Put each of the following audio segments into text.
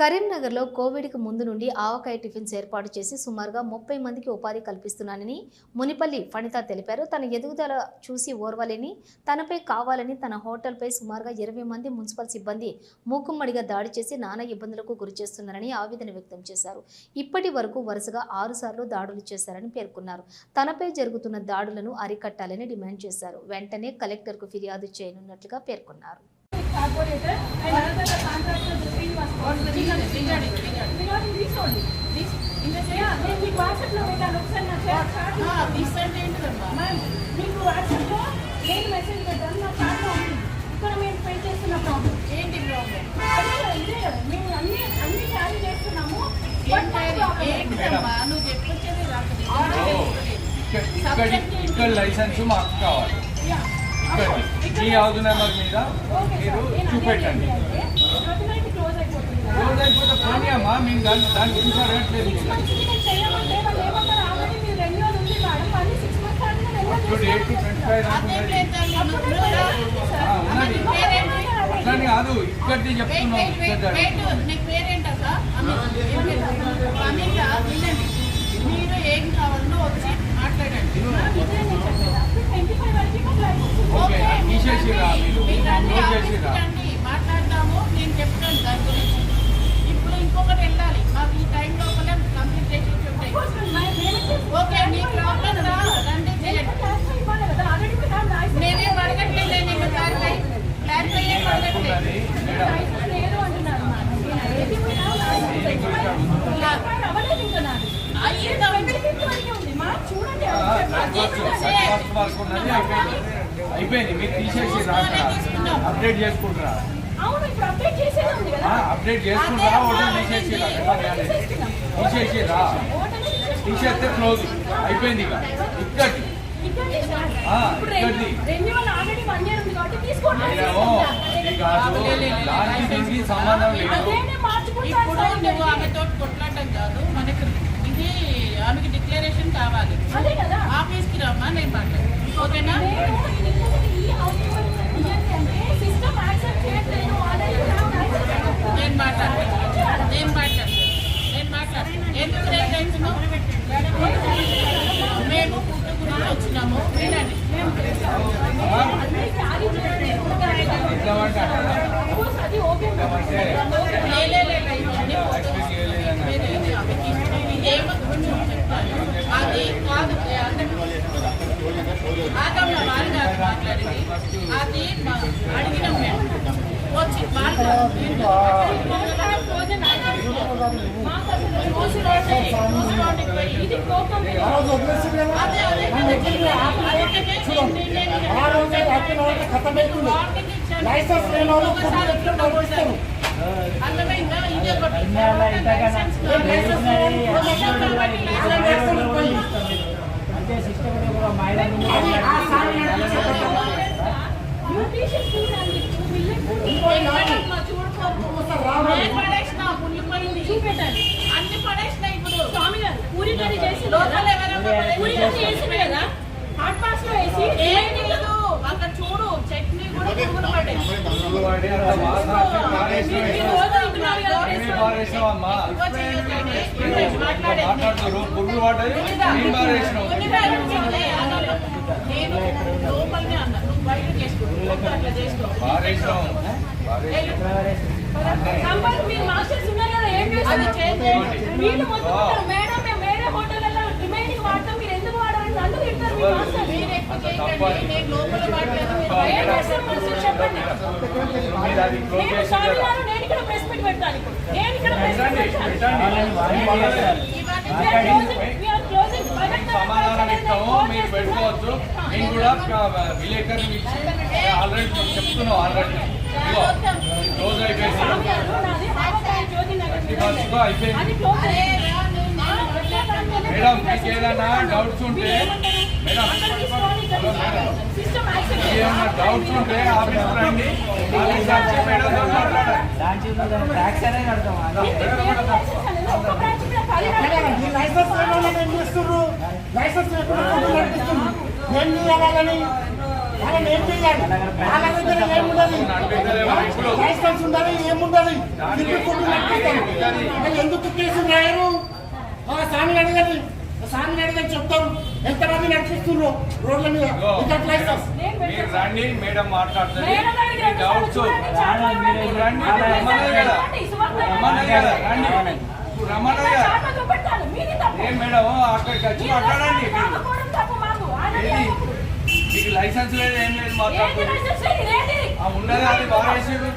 కరీంనగర్లో కోవిడ్కి ముందు నుండి ఆవకాయ టిఫిన్స్ ఏర్పాటు చేసి సుమారుగా ముప్పై మందికి ఉపాధి కల్పిస్తున్నానని మునిపల్లి ఫణిత తెలిపారు. తన ఎదుగుదల చూసి ఓర్వలేని తనపై కావాలని తన హోటల్పై సుమారుగా ఇరవై మంది మున్సిపల్ సిబ్బంది మూకుమ్మడిగా దాడి చేసి నానా ఇబ్బందులకు గురి చేస్తున్నారని ఆవేదన వ్యక్తం చేశారు. ఇప్పటి వరకు వరుసగా ఆరుసార్లు దాడులు చేశారని పేర్కొన్నారు. తనపై జరుగుతున్న దాడులను అరికట్టాలని డిమాండ్ చేశారు. వెంటనే కలెక్టర్కు ఫిర్యాదు చేయనున్నట్లుగా పేర్కొన్నారు. Corporator and another contractor only this in the same నేను మీకు వాట్సాప్లో పెట్టాను ఒకసారి నా మ్యామ్ మీకు వాట్సాప్లో నేను మెసేజ్ పెట్టాను నా చాట్లో ఉంది. ఇక్కడ మేము పే చేస్తున్న ప్రాబ్లం ఏంటి ప్రాబ్లం అదే కదా, ఇదే కదా. మేము అన్ని అన్ని క్యారీ చేస్తున్నాము. ఏం పేరు? ఏంటిదమ్మా నువ్వు చెప్పొచ్చేది నాకు ఇక్కడ ఇక్కడ ఇక్కడ లైసెన్స్ మాకు కావాలి. ఈ హౌస్ నెంబర్ మీద మీరు చూపెట్టండి. క్లోజ్ అయిపోతే పోనీ అమ్మా మేము దాని దాని గురించి అడగట్లేదు ఇప్పుడు ఎయిట్ టు ట్వంటీ ఫైవ్. ఉన్నది? అట్లని కాదు. ఇక్కడిది చెప్తున్నాం. మీరు ఏం కావాలనో వచ్చి మాట్లాడండి. మాట్లాడదాము నేను చెప్తాను దాని గురించి. ఇప్పుడు ఇంకొకటి వెళ్ళాలి. మాకు ఈ టైం లోపలే కంప్లీట్ చేసి ఉంటాయి Of course, ma'am, మేమే చేస్తాం. ఓకే నీ ప్రాబ్లం రా రండి చేయండి Cash లో ఇవ్వాలి కదా, already we have license. నేనేం అడగట్లేదు నేను క్లారిఫై క్లారిఫై ఏం అడగట్లేదు ఉన్నది మేడం License లేదు అంటున్నారు, ma'am. Already we have license. Expired అవ్వలేదు ఇంకా నాది. అయ్యిందా? 25th వరకే ఉంది, ma'am. చూడండి ఉన్నది అయిపోయింది. మీరు తీసేసి రా అప్డేట్ చేసుకుంటారా? అప్డేట్ చేసేది ఉంది కదా. అప్డేట్ చేసుకుంటారా? హోటల్ తీసేసి రా తీసేసి రా హోటల్ తీసేస్తే క్లోజ్. అయిపోయింది ఇక. ఇక్కడి ఆ, ఇక్కడిది. రెన్యువల్ ఆల్రెడీ వన్ ఇయర్ ఉంది కాబట్టి తీసుకోండి. మేడము ఇది కాదు దానికి దీనికి సంబంధం లేదు. ఇప్పుడు నువ్వు ఆమెతో కొట్లాడటం కాదు. మనకి ఇది ఆమెకి డిక్లరేషన్ కావాలి. నేను మాట్లాడు ఓకేనా? నేను మాట్లాడతాను నేను మాట్లాడతాను నేను మాట్లాడతాను ఎందుకు రేట్ అవుతున్నావు మేము పుట్టు గురించి వచ్చినాము. వినండి. అది ఓకే అంటే లే, లే, లే, లే, ఇవన్నీ ఎక్స్ప్రెస్ చేయలేదని వేరే ఇది ఆమెకి ఇదేమో కొంచెం చెప్తాను అది కాదు అంటే ఆగమ్మ వాళ్ళు కాదు మాట్లాడేది అది మా- అడిగినాం మేము వచ్చి వాళ్ళు ఇది కోపం అదే అదే ఆ రోజు హ్యాపీ ఖతం అవుతుంది లైసెన్స్ లేని వాళ్ళు ఫుడ్ ఎట్లా నడుస్తారు అర్థమైందా ఇదే ఒకటి లైసెన్స్ లేని వాళ్ళు అంటే సిస్టమ్ కూడా మహిళా అది ఆ సార్ చూపెట్టాలి అన్ని పడేసిన ఇప్పుడు. స్వామి గారు పూరి కర్రీ చేసి లోపల ఎవరన్నా పూరి కర్రీ చేసింది కదా? హాట్ బాక్స్లో వేసి ఏంటి లేదు అక్కడ చూడు చట్నీ కూడా పురుగులు. మాట్లాడుతున్నారు పురుగులు పడ్డాయి. నేను లోపలనే అన్నా నువ్వు బయట చేసుకో అట్లా చేసుకో సంపత్ మీరు మాస్టర్స్ ఉన్నారు కదా ఏం చేస్తారు చేంజ్ చేయండి వీళ్ళు మొత్తుకుంటారు మేడం మేము వేరే హోటల్లో రిమైనింగ్ వాడతాం మీరు ఎందుకు వాడరని నన్ను తింటారు మీ మాస్టర్ మీరు నేను అది క్లోజ్ చేసి సమాధానం ఇస్తాము మీరు కూడా విలేకరులు ఇచ్చి ఆల్రెడీ చెప్తున్నాం ఆల్రెడీ క్లోజ్ అయిపోయింది అయిపోయింది మేడం మీకు ఏదైనా డౌట్స్ ఉంటే ఉంటే లైసెన్స్ ఏం చేయాలని వాళ్ళని ఏం చేయాలి వాళ్ళ దగ్గర ఏముండదు లైసెన్స్ ఉండాలి ఏముండదు ఎందుకు కేసు రాయరు స్వామి స్వామిని అడగండి ఆ స్వామిని అడగని చెప్తారు. ఎంతమంది నడిపిస్తున్నారు రోడ్ల మీద. వితౌట్ లైసెన్స్ మీరు రండి మేడం మాట్లాడుతుంది. డౌట్స్. ఏం మేడం అక్కడికి వచ్చి మాట్లాడండి మాకు. లైసెన్స్ లేదు ఏం లేదు మాట్లాడుతుంది ఉన్నది అది బారేసాడు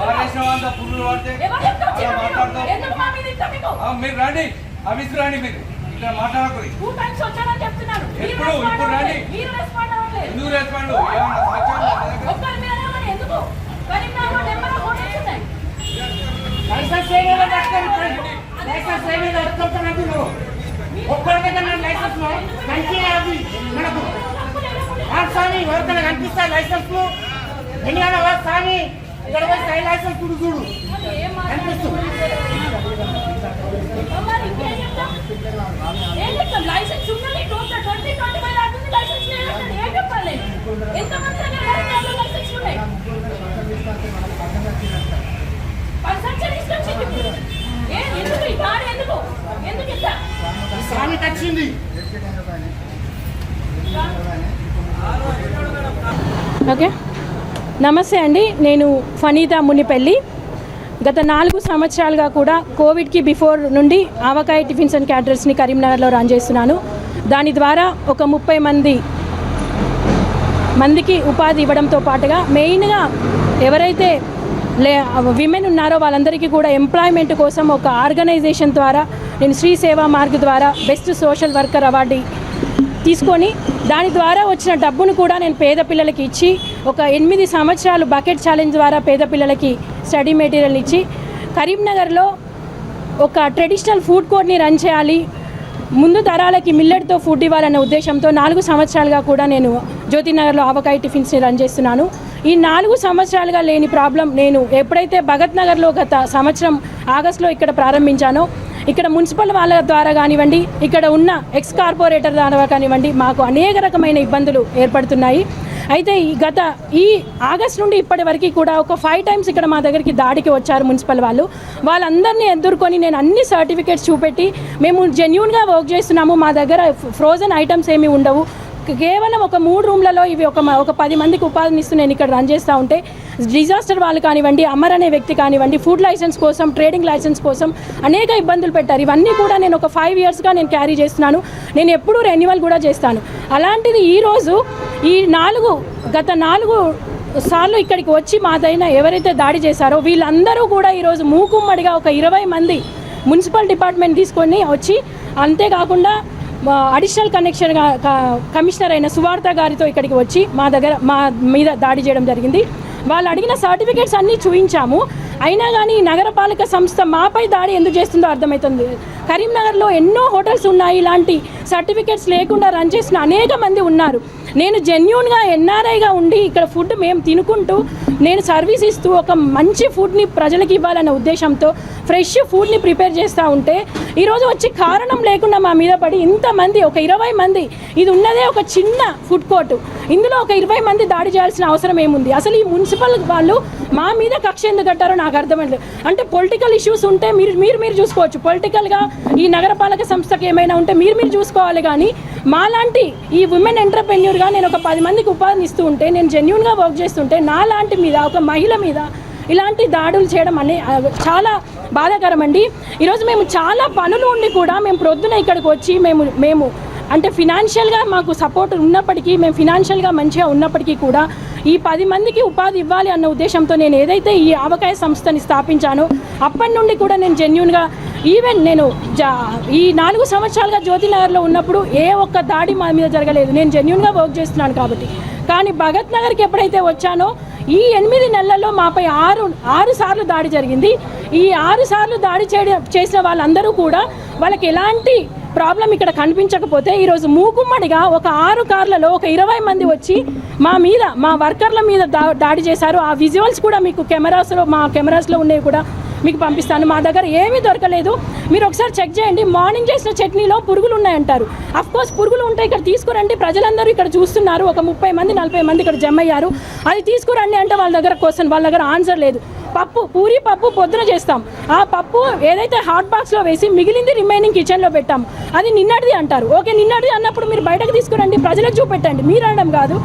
బారేసిన వాళ్ళ పడితే. మాట్లాడతాం మీరు రండి. ఆఫీస్కి రండి మీరు. ఇక్కడ మాట్లాడకూడదు టూ టైమ్స్ వచ్చానని చెప్తున్నారు. మీరు ఎప్పుడు? రెస్పాండ్ ఇప్పుడు రండి. మీరు రెస్పాండ్ అవ్వట్లేదు. ఎందుకు రెస్పాండ్? ఒక్కరి మీద ఎందుకు? కరీంనగర్లో నెంబర్ హోటల్స్ ఉన్నాయి. లైసెన్స్ ఏమైనా పట్టుకొని లైసెన్స్ ఏమైనా పట్టుకుంటున్నది నువ్వు ఒక్కరి దగ్గర నేను లైసెన్స్ మంచి అది మనకు ఆ స్వామి ఎవరికైనా కనిపిస్తాయి లైసెన్స్ ఓ స్వామి ఇక్కడ పోయి లైసెన్స్ చూడు చూడు లైసెన్స్ ఉన్నది ట్వంటీ ట్వంటీ ఫైవ్ లైసెన్స్ లేదంటే ఏం చెప్పాలి ఎంతమంది లైసెన్స్ ఉన్నాయి స్వామికి వచ్చింది ఓకే. నమస్తే అండి. నేను ఫనీత మునిపల్లి. గత నాలుగు సంవత్సరాలుగా కూడా కోవిడ్కి బిఫోర్ నుండి ఆవకాయ టిఫిన్స్ అండ్ క్యాటరర్స్ని కరీంనగర్లో రన్ చేస్తున్నాను. దాని ద్వారా ఒక ముప్పై మంది మందికి ఉపాధి ఇవ్వడంతో పాటుగా మెయిన్గా ఎవరైతే లే విమెన్ ఉన్నారో వాళ్ళందరికీ కూడా ఎంప్లాయ్మెంట్ కోసం ఒక ఆర్గనైజేషన్ ద్వారా నేను శ్రీ సేవా మార్గ్ ద్వారా బెస్ట్ సోషల్ వర్కర్ అవార్డు తీసుకొని దాని ద్వారా వచ్చిన డబ్బును కూడా నేను పేద పిల్లలకి ఇచ్చి ఒక ఎనిమిది సంవత్సరాలు బకెట్ ఛాలెంజ్ ద్వారా పేద పిల్లలకి స్టడీ మెటీరియల్ ఇచ్చి కరీంనగర్లో ఒక ట్రెడిషనల్ ఫుడ్ కోర్ట్ని రన్ చేయాలి. ముందు తరాలకి మిల్లెట్తో ఫుడ్ ఇవ్వాలనే ఉద్దేశంతో నాలుగు సంవత్సరాలుగా కూడా నేను జ్యోతినగర్లో ఆవకాయ టిఫిన్స్ని రన్ చేస్తున్నాను. ఈ నాలుగు సంవత్సరాలుగా లేని ప్రాబ్లం నేను ఎప్పుడైతే భగత్ నగర్లో గత సంవత్సరం ఆగస్టులో ఇక్కడ ప్రారంభించానో ఇక్కడ మున్సిపల్ వాళ్ళ ద్వారా కానివ్వండి ఇక్కడ ఉన్న ఎక్స్ కార్పొరేటర్ ద్వారా కానివ్వండి మాకు అనేక రకమైన ఇబ్బందులు ఏర్పడుతున్నాయి. అయితే ఈ గత ఈ ఆగస్ట్ నుండి ఇప్పటి వరకు కూడా ఒక ఫైవ్ టైమ్స్ ఇక్కడ మా దగ్గరికి దాడికి వచ్చారు మున్సిపల్ వాళ్ళు. వాళ్ళందరినీ ఎదుర్కొని నేను అన్ని సర్టిఫికేట్స్ చూపెట్టి మేము జెన్యున్గా వర్క్ చేస్తున్నాము. మా దగ్గర ఫ్రోజన్ ఐటమ్స్ ఏమీ ఉండవు. కేవలం ఒక మూడు రూమ్లలో ఇవి ఒక ఒక పది మందికి ఉపాధిని ఇస్తూ నేను ఇక్కడ రన్ చేస్తూ ఉంటే డిజాస్టర్ వాళ్ళు కానివ్వండి అమర్ అనే వ్యక్తి కానివ్వండి ఫుడ్ లైసెన్స్ కోసం ట్రేడింగ్ లైసెన్స్ కోసం అనేక ఇబ్బందులు పెట్టారు. ఇవన్నీ కూడా నేను ఒక ఫైవ్ ఇయర్స్గా నేను క్యారీ చేస్తున్నాను. నేను ఎప్పుడూ రెన్యువల్ కూడా చేస్తాను. అలాంటిది ఈరోజు ఈ నాలుగు గత నాలుగు సార్లు ఇక్కడికి వచ్చి మాదైన ఎవరైతే దాడి చేశారో వీళ్ళందరూ కూడా ఈరోజు మూకుమ్మడిగా ఒక ఇరవై మంది మున్సిపల్ డిపార్ట్మెంట్ తీసుకొని వచ్చి అంతేకాకుండా అడిషనల్ కనెక్షన్ కమిషనర్ అయిన సువార్త గారితో ఇక్కడికి వచ్చి మా దగ్గర మా మీద దాడి చేయడం జరిగింది. వాళ్ళు అడిగిన సర్టిఫికేట్స్ అన్నీ చూపించాము అయినా కానీ ఈ నగరపాలక సంస్థ మాపై దాడి ఎందుకు చేస్తుందో అర్థమవుతుంది కరీంనగర్లో ఎన్నో హోటల్స్ ఉన్నాయి ఇలాంటి సర్టిఫికేట్స్ లేకుండా రన్ చేసిన అనేక మంది ఉన్నారు. నేను జెన్యున్గా ఎన్ఆర్ఐగా ఉండి ఇక్కడ ఫుడ్ మేము తినుకుంటూ నేను సర్వీస్ ఇస్తూ ఒక మంచి ఫుడ్ని ప్రజలకు ఇవ్వాలనే ఉద్దేశంతో ఫ్రెష్ ఫుడ్ని ప్రిపేర్ చేస్తూ ఉంటే ఈరోజు వచ్చి కారణం లేకుండా మా మీద పడి ఇంతమంది ఒక ఇరవై మంది ఇది ఉన్నదే ఒక చిన్న ఫుడ్ కోర్ట్. ఇందులో ఒక ఇరవై మంది దాడి చేయాల్సిన అవసరం ఏముంది? అసలు ఈ మున్సిపల్ వాళ్ళు మా మీద కక్ష ఎందుకు కట్టారో నాకు అర్థమైంది. అంటే పొలిటికల్ ఇష్యూస్ ఉంటే మీరు మీరు మీరు చూసుకోవచ్చు. పొలిటికల్గా ఈ నగరపాలక సంస్థకి ఏమైనా ఉంటే మీరు మీరు చూసుకోవాలి కానీ మాలాంటి ఈ ఉమెన్ ఎంటర్ప్రెన్యూర్గా నేను ఒక పది మందికి ఉపాధిని ఇస్తూ ఉంటే నేను జెన్యున్గా వర్క్ చేస్తుంటే నాలాంటి మీద ఒక మహిళ మీద ఇలాంటి దాడులు చేయడం అనే చాలా బాధాకరం అండి ఈరోజు మేము చాలా పనులు ఉండి కూడా మేము ప్రొద్దున ఇక్కడికి వచ్చి మేము మేము అంటే ఫినాన్షియల్గా మాకు సపోర్ట్ ఉన్నప్పటికీ మేము ఫినాన్షియల్గా మంచిగా ఉన్నప్పటికీ కూడా ఈ పది మందికి ఉపాధి ఇవ్వాలి అన్న ఉద్దేశంతో నేను ఏదైతే ఈ ఆవకాయ సంస్థని స్థాపించానో అప్పటి నుండి కూడా నేను జెన్యున్గా ఈవెన్ నేను జా ఈ నాలుగు సంవత్సరాలుగా జ్యోతినగర్లో ఉన్నప్పుడు ఏ ఒక్క దాడి మా మీద జరగలేదు. నేను జెన్యున్గా వర్క్ చేస్తున్నాను కాబట్టి. కానీ భగత్ నగర్కి ఎప్పుడైతే వచ్చానో ఈ ఎనిమిది నెలల్లో మాపై ఆరు ఆరు సార్లు దాడి జరిగింది. ఈ ఆరు సార్లు దాడి చేయడం చేసిన వాళ్ళందరూ కూడా వాళ్ళకి ఎలాంటి ప్రాబ్లం ఇక్కడ కనిపించకపోతే ఈరోజు మూకుమ్మడిగా ఒక ఆరు కార్లలో ఒక ఇరవై మంది వచ్చి మా మీద మా వర్కర్ల మీద దా దాడి చేశారు. ఆ విజువల్స్ కూడా మీకు కెమెరాస్లో మా కెమెరాస్లో ఉన్నాయి కూడా మీకు పంపిస్తాను. మా దగ్గర ఏమీ దొరకలేదు. మీరు ఒకసారి చెక్ చేయండి. మార్నింగ్ చేసిన చట్నీలో పురుగులు ఉన్నాయంటారు. కోర్స్ పురుగులు ఉంటాయి ఇక్కడ తీసుకురండి. ప్రజలందరూ ఇక్కడ చూస్తున్నారు. ఒక ముప్పై మంది నలభై మంది ఇక్కడ జమ అయ్యారు అది తీసుకురండి అంటే వాళ్ళ దగ్గర క్వశ్చన్ వాళ్ళ దగ్గర ఆన్సర్ లేదు. పప్పు పూరి పప్పు పొద్దున చేస్తాం. ఆ పప్పు ఏదైతే హాట్ బాక్స్లో వేసి మిగిలింది రిమైనింగ్ కిచెన్లో పెట్టాం. అది నిన్నటిది అంటారు. ఓకే నిన్నటిది అన్నప్పుడు మీరు బయటకు తీసుకురండి ప్రజలకు చూపెట్టండి. మీరు అనడం కాదు.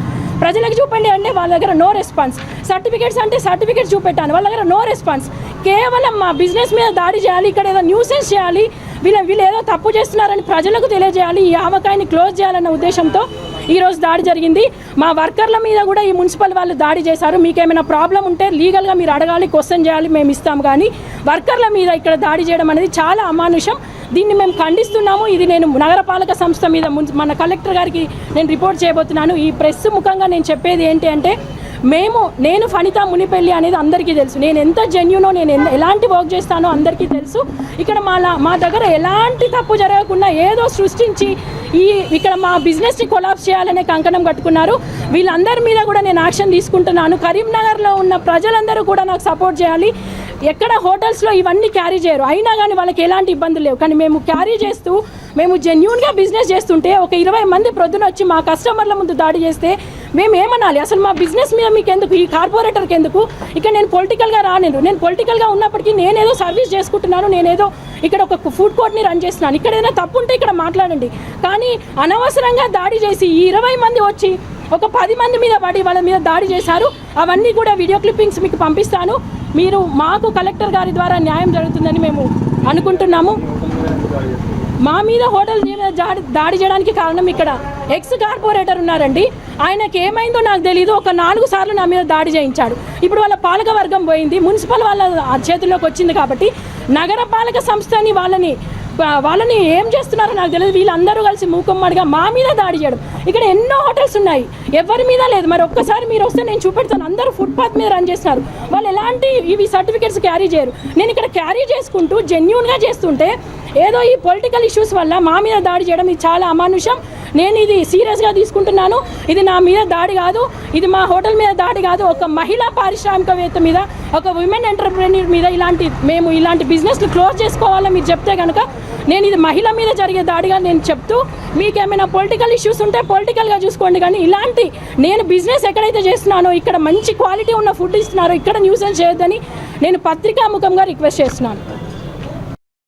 ప్రజలకు చూపండి అంటే వాళ్ళ దగ్గర నో రెస్పాన్స్ సర్టిఫికేట్స్ అంటే సర్టిఫికేట్ చూపెట్టాను వాళ్ళ దగ్గర నో రెస్పాన్స్ కేవలం మా బిజినెస్ మీద దాడి చేయాలి ఇక్కడ ఏదో న్యూసెన్స్ చేయాలి వీళ్ళ వీళ్ళు ఏదో తప్పు చేస్తున్నారని ప్రజలకు తెలియజేయాలి ఈ ఆవకాయని క్లోజ్ చేయాలన్న ఉద్దేశంతో ఈరోజు దాడి జరిగింది. మా వర్కర్ల మీద కూడా ఈ మున్సిపల్ వాళ్ళు దాడి చేశారు. మీకు ఏమైనా ప్రాబ్లం ఉంటే లీగల్గా మీరు అడగాలి క్వశ్చన్ చేయాలి మేము ఇస్తాం కానీ వర్కర్ల మీద ఇక్కడ దాడి చేయడం అనేది చాలా అమానుషం. దీన్ని మేము ఖండిస్తున్నాము. ఇది నేను నగరపాలక సంస్థ మీద మన కలెక్టర్ గారికి నేను రిపోర్ట్ చేయబోతున్నాను. ఈ ప్రెస్ ముఖంగా నేను చెప్పేది ఏంటి అంటే మేము నేను ఫణిత మునిపెల్లి అనేది అందరికీ తెలుసు. నేను ఎంత జెన్యునో నేను ఎలాంటి వర్క్ చేస్తానో అందరికీ తెలుసు. ఇక్కడ మా లా- మా దగ్గర ఎలాంటి తప్పు జరగకుండా ఏదో సృష్టించి ఈ ఇక్కడ మా బిజినెస్ని కొలాప్స్ చేయాలనే కంకణం కట్టుకున్నారు. వీళ్ళందరి మీద కూడా నేను యాక్షన్ తీసుకుంటున్నాను. కరీంనగర్లో ఉన్న ప్రజలందరూ కూడా నాకు సపోర్ట్ చేయాలి. ఎక్కడ హోటల్స్లో ఇవన్నీ క్యారీ చేయరు. అయినా కానీ వాళ్ళకి ఎలాంటి ఇబ్బందులు లేవు. కానీ మేము క్యారీ చేస్తూ మేము జెన్యున్గా బిజినెస్ చేస్తుంటే ఒక ఇరవై మంది ప్రొద్దున వచ్చి మా కస్టమర్ల ముందు దాడి చేస్తే మేము ఏమనాలి అసలు మా బిజినెస్ మీద మీకు ఎందుకు ఈ కార్పొరేటర్కి ఎందుకు? ఇక్కడ నేను పొలిటికల్గా రాలేదు నేను పొలిటికల్గా ఉన్నప్పటికీ నేనేదో సర్వీస్ చేసుకుంటున్నాను. నేనేదో ఇక్కడ ఒక ఫుడ్ కోర్ట్ని రన్ చేస్తున్నాను. ఇక్కడ ఏదైనా తప్పు ఉంటే ఇక్కడ మాట్లాడండి. కానీ అనవసరంగా దాడి చేసి ఈ ఇరవై మంది వచ్చి ఒక పది మంది మీద పడి వాళ్ళ మీద దాడి చేశారు. అవన్నీ కూడా వీడియో క్లిప్పింగ్స్ మీకు పంపిస్తాను. మీరు మాకు కలెక్టర్ గారి ద్వారా న్యాయం జరుగుతుందని మేము అనుకుంటున్నాము. మా మీద హోటల్ దాడి చేయడానికి కారణం ఇక్కడ ఎక్స్ కార్పొరేటర్ ఉన్నారండి. ఆయనకి ఏమైందో నాకు తెలియదు ఒక నాలుగు సార్లు నా మీద దాడి చేయించాడు. ఇప్పుడు వాళ్ళ పాలక వర్గం పోయింది. మున్సిపల్ వాళ్ళ చేతుల్లోకి వచ్చింది కాబట్టి నగర పాలక సంస్థని వాళ్ళని వాళ్ళని ఏం చేస్తున్నారో నాకు తెలియదు. వీళ్ళందరూ కలిసి మూకమ్మడిగా మా మీద దాడి చేయడం. ఇక్కడ ఎన్నో హోటల్స్ ఉన్నాయి. ఎవరి మీద లేదు. మరి ఒక్కసారి మీరు వస్తే నేను చూపెడతాను. అందరూ ఫుట్పాత్ మీద రన్ చేస్తున్నారు. వాళ్ళు ఎలాంటి ఇవి సర్టిఫికేట్స్ క్యారీ చేయరు. నేను ఇక్కడ క్యారీ చేసుకుంటూ జెన్యున్గా చేస్తుంటే ఏదో ఈ పొలిటికల్ ఇష్యూస్ వల్ల మా మీద దాడి చేయడం ఇది చాలా అమానుషం. నేను ఇది సీరియస్గా తీసుకుంటున్నాను. ఇది నా మీద దాడి కాదు. ఇది మా హోటల్ మీద దాడి కాదు. ఒక మహిళా పారిశ్రామికవేత్త మీద ఒక ఉమెన్ ఎంటర్ప్రెన్యూర్ మీద ఇలాంటి మేము ఇలాంటి బిజినెస్లు క్లోజ్ చేసుకోవాలని మీరు చెప్తే కనుక నేను ఇది మహిళ మీద జరిగే దాడిగా నేను చెప్తూ మీకు ఏమైనా పొలిటికల్ ఇష్యూస్ ఉంటే పొలిటికల్గా చూసుకోండి. కానీ ఇలాంటి నేను బిజినెస్ ఎక్కడైతే చేస్తున్నానో ఇక్కడ మంచి క్వాలిటీ ఉన్న ఫుడ్ ఇస్తున్నారో ఇక్కడ న్యూసెన్స్ చేయొద్దని నేను పత్రికాముఖంగా రిక్వెస్ట్ చేస్తున్నాను.